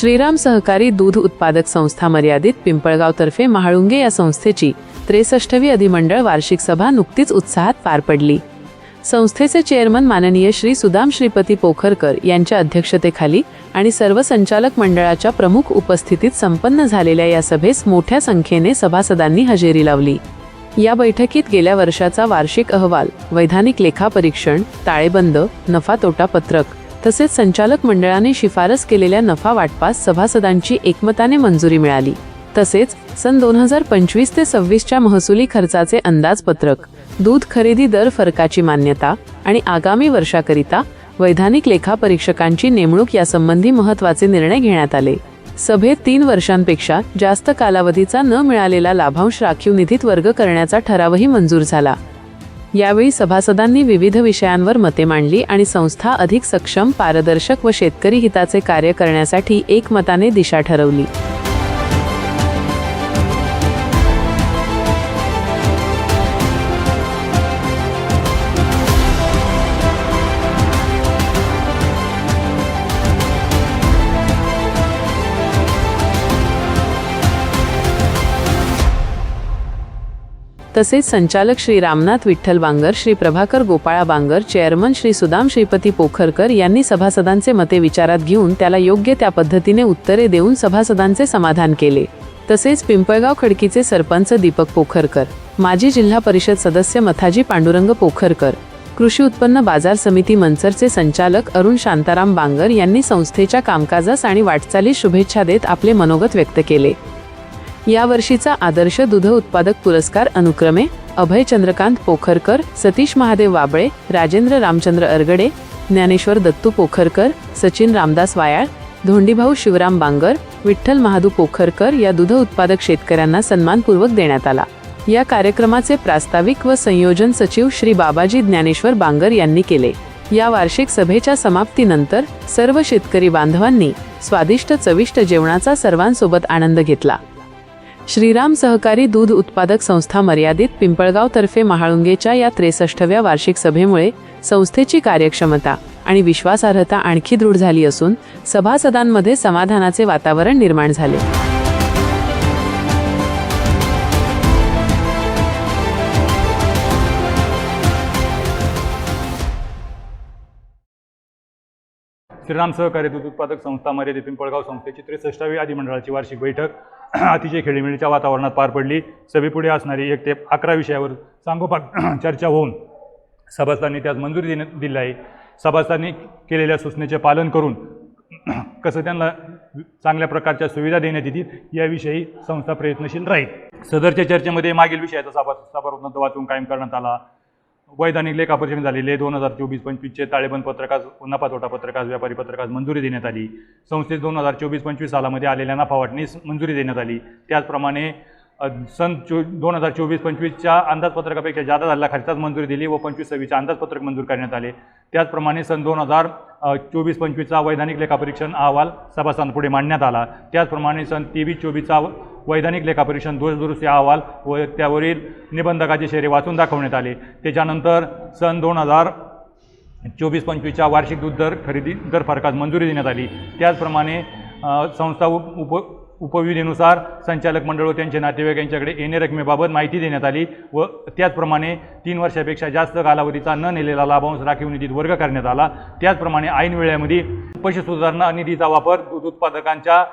श्रीराम सहकारी दूध उत्पादक संस्था मर्यादित पिंपळगावतर्फे महाळुंगे या संस्थेची त्रेसष्टवी अधिमंडळ वार्षिक सभा नुकतीच उत्साहात पार पडली. संस्थेचे चेअरमन माननीय श्री सुदाम श्रीपती पोखरकर यांच्या अध्यक्षतेखाली आणि सर्व संचालक मंडळाच्या प्रमुख उपस्थितीत संपन्न झालेल्या या सभेस मोठ्या संख्येने सभासदांनी हजेरी लावली. या बैठकीत गेल्या वर्षाचा वार्षिक अहवाल वैधानिक लेखापरीक्षण ताळेबंद नफा तोटा पत्रक तसेच संचालक मंडळाने शिफारस केलेल्या नफा वाटपास सभासदांची एकमताने मंजुरी मिळाली. तसेच सन दोन हजार पंचवीस ते सव्वीसच्या महसुली खर्चाचे अंदाजपत्रक दूध खरेदी दर फरकाची मान्यता आणि आगामी वर्षाकरिता वैधानिक लेखापरीक्षकांची नेमणूक यासंबंधी महत्त्वाचे निर्णय घेण्यात आले. सभेत तीन वर्षांपेक्षा जास्त कालावधीचा न मिळालेला लाभांश राखीव निधीत वर्ग करण्याचा ठरावही मंजूर झाला. यावेळी सभासदांनी विविध विषयांवर मते मांडली आणि संस्था अधिक सक्षम पारदर्शक व शेतकरी हिताचे कार्य करण्यासाठी एकमताने दिशा ठरवली. तसेच संचालक श्री रामनाथ विठ्ठल बांगर श्री प्रभाकर गोपाळा बांगर चेअरमन श्री सुदाम श्रीपती पोखरकर यांनी सभासदांचे मते विचारात घेऊन त्याला योग्य त्या पद्धतीने उत्तरे देऊन सभासदांचे समाधान केले. तसेच पिंपळगाव खडकीचे सरपंच दीपक पोखरकर माजी जिल्हा परिषद सदस्य मथाजी पांडुरंग पोखरकर कृषी उत्पन्न बाजार समिती मंचरचे संचालक अरुण शांताराम बांगर यांनी संस्थेच्या कामकाजास आणि वाटचालीस शुभेच्छा देत आपले मनोगत व्यक्त केले. या वर्षीचा आदर्श दुध उत्पादक पुरस्कार अनुक्रमे अभय चंद्रकांत पोखरकर सतीश महादेव वाबळे राजेंद्र रामचंद्र अरगडे ज्ञानेश्वर दत्तू पोखरकर सचिन रामदास वायाळ धोंडीभाऊ शिवराम बांगर विठ्ठल महादू पोखरकर या दूध उत्पादक शेतकऱ्यांना सन्मानपूर्वक देण्यात आला. या कार्यक्रमाचे प्रास्ताविक व संयोजन सचिव श्री बाबाजी ज्ञानेश्वर बांगर यांनी केले. या वार्षिक सभेच्या समाप्तीनंतर सर्व शेतकरी बांधवांनी स्वादिष्ट चविष्ट जेवणाचा सर्वांसोबत आनंद घेतला. श्रीराम सहकारी दूध उत्पादक संस्था मर्यादित पिंपळगाव तर्फे महाळुंगेच्या या त्रेसष्टव्या वार्षिक सभेमुळे संस्थेची कार्यक्षमता आणि विश्वासार्हता आणखी दृढ झाली असून सभासदांमध्ये समाधानाचे वातावरण निर्माण झाले. श्रीराम सहकार्य दूध उत्पादक संस्था मर्यादित पिंपळगाव संस्थेची त्रेसष्टावी अधिमंडळाची वार्षिक बैठक अतिशय खेळीमेळीच्या वातावरणात पार पडली. सभेपुढे असणारी एक ते अकरा विषयावर सांगोपा चर्चा होऊन सभासदांनी त्यास मंजुरी देण्यात दिली आहे. सभासदांनी केलेल्या सूचनेचे पालन करून कसं त्यांना चांगल्या प्रकारच्या सुविधा देण्यात येतील याविषयी संस्था प्रयत्नशील राहील. सदरच्या चर्चेमध्ये मागील विषयाचा सभा सभारोपणात वाचून कायम करण्यात आला. वैधानिक लेखापरीक्षण झालेले दोन हजार चोवीस पंचवीसचे ताळेबंद पत्रकास नफा पत्रकास व्यापारी पत्रकास मंजुरी देण्यात आली. संस्थेत दोन हजार चोवीस पंचवीस सालामध्ये आलेल्या नफा वाटणीस मंजुरी देण्यात आली. त्याचप्रमाणे सन चो दोन हजार चोवीस पंचवीसच्या अंदाजपत्रकापेक्षा जादा झालेला खर्चास मंजुरी दिली व पंचवीस सव्वीसचे अंदाजपत्रक मंजूर करण्यात आले. त्याचप्रमाणे सन दोन हजार चोवीस पंचवीसचा वैधानिक लेखापरीक्षण अहवाल सभासदांपुढे मांडण्यात आला. त्याचप्रमाणे सन तेवीस चोवीसचा वैधानिक लेखापरीक्षण दोष दुरुस्ती अहवाल व त्यावरील निबंधकाचे शेरे वाचून दाखवण्यात आले. त्याच्यानंतर सन दोन हजार चोवीस पंचवीसच्या वार्षिक दूध दर खरेदी दर फरकास मंजुरी देण्यात आली. त्याचप्रमाणे संस्था उप उप उपविधीनुसार संचालक मंडळ व त्यांचे नातेवाईक यांच्याकडे येणे रकमेबाबत माहिती देण्यात आली व त्याचप्रमाणे तीन वर्षापेक्षा जास्त कालावधीचा न नेलेला लाभांश राखीव निधीत वर्ग करण्यात आला. त्याचप्रमाणे ऐन वेळेमध्ये पशुसुधारणा निधीचा वापर दूध उत्पादकांच्या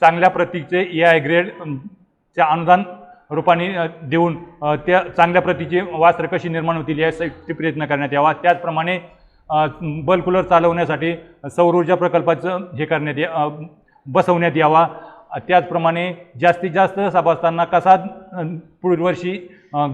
चांगल्या प्रतीचे ए आय ग्रेड च्या अनुदान रूपाने देऊन त्या चांगल्या प्रतीचे वास्त्र कशी निर्माण होतील यासाठी प्रयत्न करण्यात यावा. त्याचप्रमाणे अ, बल्ब कूलर चालवण्यासाठी सौर ऊर्जा प्रकल्पाचं हे करण्यात या बसवण्यात यावा. त्याचप्रमाणे जास्तीत जास्त सभासदांना कसा पुढील वर्षी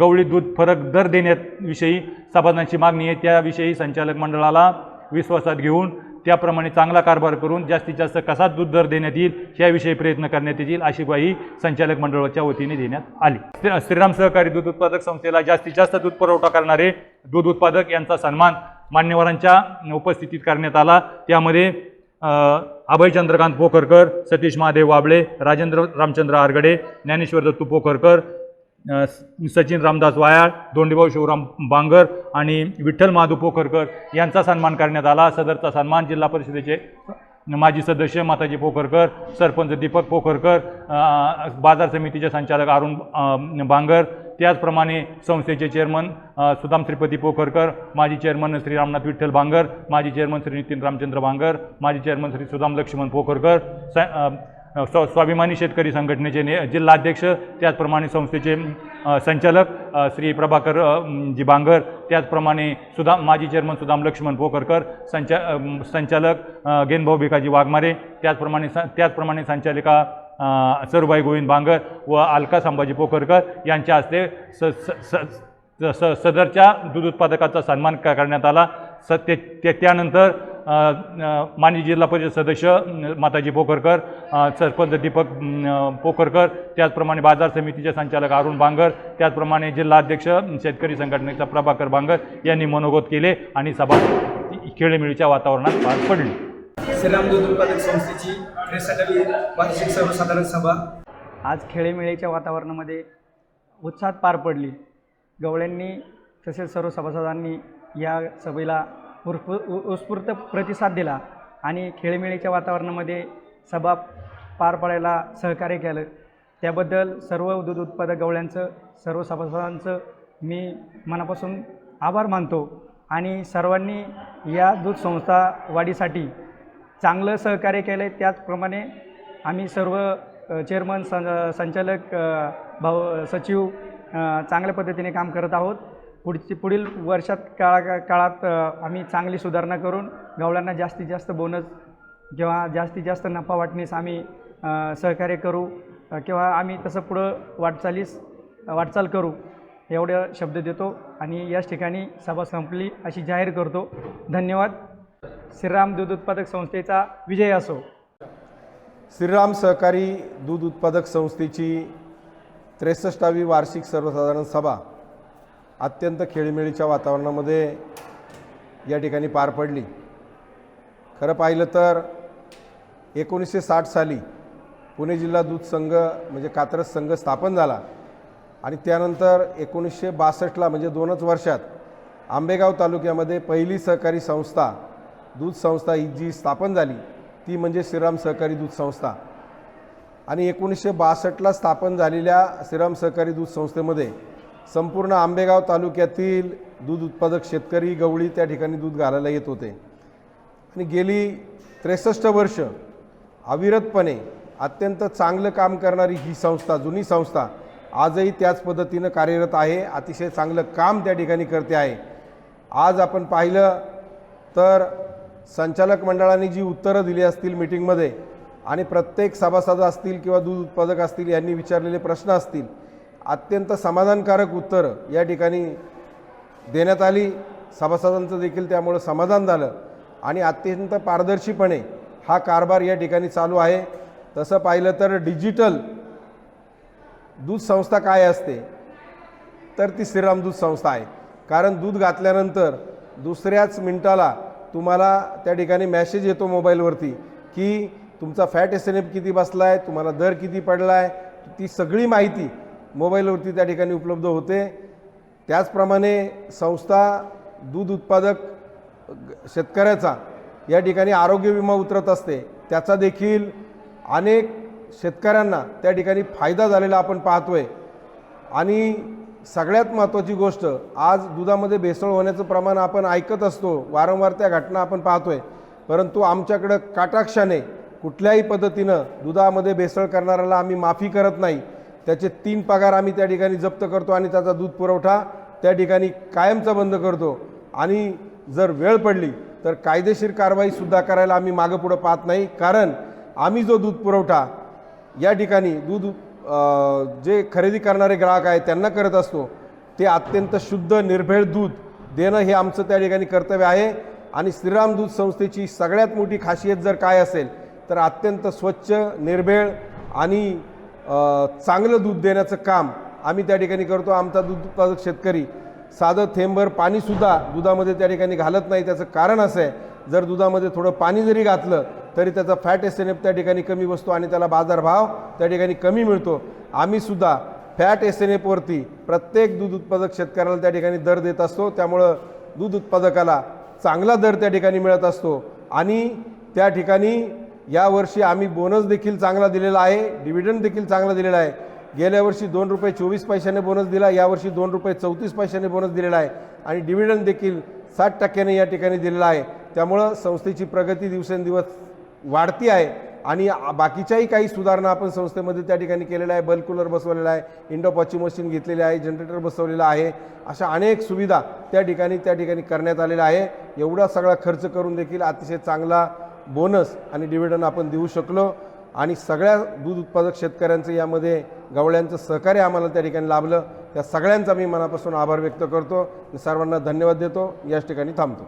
गवळी दूध फरक दर देण्याविषयी सभासदांची मागणी आहे त्याविषयी संचालक मंडळाला विश्वासात घेऊन त्याप्रमाणे चांगला कारभार करून जास्तीत जास्त कसा दूध दर देण्यात येईल याविषयी प्रयत्न करण्यात येतील अशी ग्वाही संचालक मंडळाच्या वतीने देण्यात आली. श्री- श्रीराम सहकारी दूध उत्पादक संस्थेला जास्तीत जास्त दूध पुरवठा करणारे दूध उत्पादक यांचा सन्मान मान्यवरांच्या उपस्थितीत करण्यात आला. त्यामध्ये अभय चंद्रकांत पोखरकर सतीश महादेव वाबळे राजेंद्र रामचंद्र आरगडे ज्ञानेश्वर दत्तू पोखरकर सचिन रामदास वायाळ दोंडीभाऊ शिवराम बांगर आणि विठ्ठल महादू पोखरकर यांचा सन्मान करण्यात आला. सदरचा सन्मान जिल्हा परिषदेचे माजी सदस्य माताजी पोखरकर सरपंच दीपक पोखरकर बाजार समितीचे संचालक अरुण बांगर त्याचप्रमाणे संस्थेचे चेअरमन सुदाम श्रीपती पोखरकर माजी चेअरमन श्री रामनाथ विठ्ठल बांगर माजी चेअरमन श्री नितीन रामचंद्र बांगर माजी चेअरमन श्री सुदाम लक्ष्मण पोखरकर स स्व स्वाभिमानी शेतकरी संघटनेचे ने जिल्हाध्यक्ष त्याचप्रमाणे संस्थेचे संचालक श्री प्रभाकर जी बांगर त्याचप्रमाणे सुदाम माजी चेअरमन सुदाम लक्ष्मण पोखरकर संचा संचालक गेनभाऊ भिकाजी वाघमारे त्याचप्रमाणे स त्याचप्रमाणे संचालिका सरुबाई गोविंद बांगर व अलका संभाजी पोखरकर यांच्या हस्ते स स स स सदरच्या दूध उत्पादकाचा सन्मान करण्यात आला. स ते ते- त्यानंतर माजी जिल्हा परिषद सदस्य माताजी पोखरकर सरपंच दीपक पोखरकर त्याचप्रमाणे बाजार समितीचे संचालक अरुण बांगर त्याचप्रमाणे जिल्हाध्यक्ष शेतकरी संघटनेचा प्रभाकर बांगर यांनी मनोगत केले आणि सभा खेळीमेळीच्या वातावरणात पार पडली. श्रीराम दूध उत्पादक संस्थेची वार्षिक सर्वसाधारण सभा. आज खेळीमेळीच्या वातावरणामध्ये उत्साहात पार पडली. गवळ्यांनी तसेच सर्व सभासदांनी या सभेला उर्फ उ- उत्स्फूर्त प्रतिसाद दिला आणि खेळमेळीच्या वातावरणामध्ये सभा पार पाडायला सहकार्य केलं. त्याबद्दल सर्व दूध उत्पादक गवळ्यांचं सर्व सभासदांचं मी मनापासून आभार मानतो आणि सर्वांनी या दूध संस्था वाढीसाठी चांगलं सहकार्य केलं आहे. त्याचप्रमाणे आम्ही सर्व चेअरमन सं संचालक भाऊ सचिव चांगल्या पद्धतीने काम करत आहोत. पुढची पुढील वर्षात काळा काळात आम्ही चांगली सुधारणा करून गवळ्यांना जास्तीत जास्त बोनस किंवा जास्तीत जास्त नफा वाटणीस आम्ही सहकार्य करू किंवा आम्ही तसं पुढं वाटचालीस वाटचाल करू एवढे शब्द देतो आणि याच ठिकाणी सभा संपली अशी जाहीर करतो. धन्यवाद. श्रीराम दूध उत्पादक संस्थेचा विजय असो. श्रीराम सहकारी दूध उत्पादक संस्थेची त्रेसष्टावी वार्षिक सर्वसाधारण सभा अत्यंत खेळीमेळीच्या वातावरणामध्ये या ठिकाणी पार पडली. खरं पाहिलं तर एकोणीसशे साठ साली पुणे जिल्हा दूध संघ म्हणजे कात्रज संघ स्थापन झाला आणि त्यानंतर एकोणीसशे बासष्टला म्हणजे दोनच वर्षात आंबेगाव तालुक्यामध्ये पहिली सहकारी संस्था दूध संस्था ही जी स्थापन झाली ती म्हणजे श्रीराम सहकारी दूध संस्था. आणि एकोणीसशे बासष्टला स्थापन झालेल्या श्रीराम सहकारी दूध संस्थेमध्ये संपूर्ण आंबेगाव तालुक्यातील दूध उत्पादक शेतकरी गवळी त्या ठिकाणी दूध घालायला येत होते. आणि गेली त्रेसष्ट वर्ष अविरतपणे अत्यंत चांगलं काम करणारी ही संस्था जुनी संस्था आजही त्याच पद्धतीनं कार्यरत आहे. अतिशय चांगलं काम त्या ठिकाणी करते आहे. आज आपण पाहिलं तर संचालक मंडळाने जी उत्तरं दिली असतील मिटिंगमध्ये आणि प्रत्येक सभासद असतील किंवा दूध उत्पादक असतील यांनी विचारलेले प्रश्न असतील अत्यंत समाधानकारक उत्तरं या ठिकाणी देण्यात आली. सभासदांचं देखील त्यामुळं समाधान झालं. आणि अत्यंत पारदर्शीपणे हा कारभार या ठिकाणी चालू आहे. तसं पाहिलं तर डिजिटल दूध संस्था काय असते? तर ती श्रीराम दूध संस्था आहे. कारण दूध घातल्यानंतर दुसऱ्याच मिनटाला तुम्हाला त्या ठिकाणी मॅसेज येतो मोबाईलवरती की तुमचा फॅट एस एन एफ किती बसला आहे तुम्हाला दर किती पडला आहे ती सगळी माहिती मोबाईलवरती त्या ठिकाणी उपलब्ध होते. त्याचप्रमाणे संस्था दूध उत्पादक शेतकऱ्याचा या ठिकाणी आरोग्य विमा उतरत असते. त्याचा देखील अनेक शेतकऱ्यांना त्या ठिकाणी फायदा झालेला आपण पाहतोय. आणि सगळ्यात महत्त्वाची गोष्ट आज दुधामध्ये भेसळ होण्याचं प्रमाण आपण ऐकत असतो वारंवार त्या घटना आपण पाहतोय. परंतु आमच्याकडं काटाक्षाने कुठल्याही पद्धतीनं दुधामध्ये भेसळ करणाऱ्याला आम्ही माफी करत नाही. त्याचे तीन पगार आम्ही त्या ठिकाणी जप्त करतो आणि त्याचा दूध पुरवठा त्या ठिकाणी कायमचा बंद करतो. आणि जर वेळ पडली तर कायदेशीर कारवाईसुद्धा करायला आम्ही मागं पुढं पाहत नाही. कारण आम्ही जो दूध पुरवठा या ठिकाणी दूध जे खरेदी करणारे ग्राहक आहेत त्यांना करत असतो ते अत्यंत शुद्ध निर्भेळ दूध देणं हे आमचं त्या ठिकाणी कर्तव्य आहे. आणि श्रीराम दूध संस्थेची सगळ्यात मोठी खासियत जर काय असेल तर अत्यंत स्वच्छ निर्भेळ आणि चांगलं दूध देण्याचं काम आम्ही त्या ठिकाणी करतो. आमचा दूध उत्पादक शेतकरी साधं थेंबर पाणीसुद्धा दुधामध्ये त्या ठिकाणी घालत नाही. त्याचं कारण असं आहे जर दुधामध्ये थोडं पाणी जरी घातलं तरी त्याचा फॅट एस एन एफ त्या ठिकाणी कमी बसतो आणि त्याला बाजारभाव त्या ठिकाणी कमी मिळतो. आम्हीसुद्धा फॅट एस एन एफवरती प्रत्येक दूध उत्पादक शेतकऱ्याला त्या ठिकाणी दर देत असतो. त्यामुळं दूध उत्पादकाला चांगला दर त्या ठिकाणी मिळत असतो आणि त्या ठिकाणी यावर्षी आम्ही बोनस देखील चांगला दिलेला आहे. डिव्हिडंड देखील चांगला दिलेला आहे. गेल्या वर्षी दोन रुपये चोवीस पैशाने बोनस दिला. यावर्षी दोन रुपये चौतीस पैशाने बोनस दिलेला आहे. आणि डिव्हिडंड देखील साठ टक्क्याने या ठिकाणी दिलेला आहे. त्यामुळं संस्थेची प्रगती दिवसेंदिवस वाढती आहे. आणि बाकीच्याही काही सुधारणा आपण संस्थेमध्ये त्या ठिकाणी केलेल्या आहे. बल्ब कूलर बसवलेला आहे. इंडो मशीन घेतलेली आहे. जनरेटर बसवलेला आहे. अशा अनेक सुविधा त्या ठिकाणी त्या ठिकाणी करण्यात आलेल्या आहे. एवढा सगळा खर्च करून देखील अतिशय चांगला बोनस आणि डिव्हिडंड आपण देऊ शकलो. आणि सगळ्या दूध उत्पादक शेतकऱ्यांचं यामध्ये गवळ्यांचं सहकार्य आम्हाला त्या ठिकाणी लाभलं. त्या सगळ्यांचा मी मनापासून आभार व्यक्त करतो. सर्वांना धन्यवाद देतो. याच ठिकाणी थांबतो.